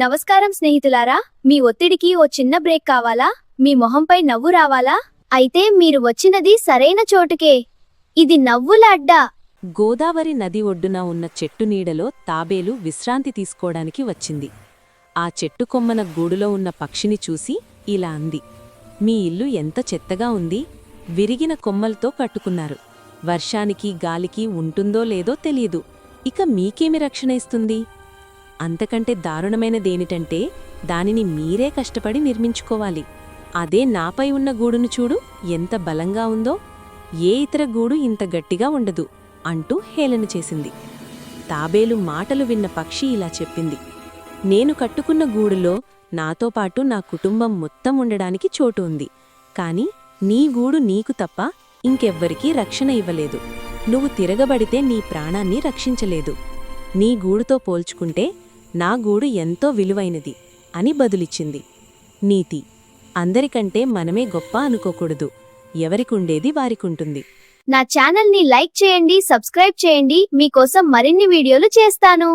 నమస్కారం స్నేహితులారా మీ ఒత్తిడికి ఓ చిన్న బ్రేక్ కావాలా? మీ మొహంపై నవ్వు రావాలా? అయితే మీరు వచ్చినది సరైన చోటుకే. ఇది నవ్వుల అడ్డా. గోదావరి నది ఒడ్డున ఉన్న చెట్టు నీడలో తాబేలు విశ్రాంతి తీసుకోవడానికి వచ్చింది. ఆ చెట్టు కొమ్మన గూడులో ఉన్న పక్షిని చూసి ఇలా అంది. మీ ఇల్లు ఎంత చెత్తగా ఉంది? విరిగిన కొమ్మలతో కట్టుకున్నారు. వర్షానికి గాలికి ఉంటుందో లేదో తెలియదు ఇక మీకేమి రక్షణ ఇస్తుంది? అంతకంటే దారుణమైనదేమిటంటే దానిని మీరే కష్టపడి నిర్మించుకోవాలి. అదే నాపై ఉన్న గూడును చూడు ఎంత బలంగా ఉందో. ఏ ఇతర గూడు ఇంత గట్టిగా ఉండదు అంటూ హేళన చేసింది. తాబేలు మాటలు విన్న పక్షి ఇలా చెప్పింది. నేను కట్టుకున్న గూడులో నాతో పాటు నా కుటుంబం మొత్తం ఉండడానికి చోటు ఉంది. కాని నీ గూడు నీకు తప్ప ఇంకెవ్వరికీ రక్షణ ఇవ్వలేదు. నువ్వు తిరగబడితే నీ ప్రాణాన్ని రక్షించలేదు. నీ గూడుతో పోల్చుకుంటే నా గూడు ఎంతో విలువైనది అని బదులిచ్చింది. నీతి అందరికంటే మనమే గొప్ప అనుకోకూడదు. ఎవరికుండేది వారికుంటుంది. నా ఛానల్ని లైక్ చేయండి సబ్స్క్రైబ్ చేయండి. మీకోసం మరిన్ని వీడియోలు చేస్తాను.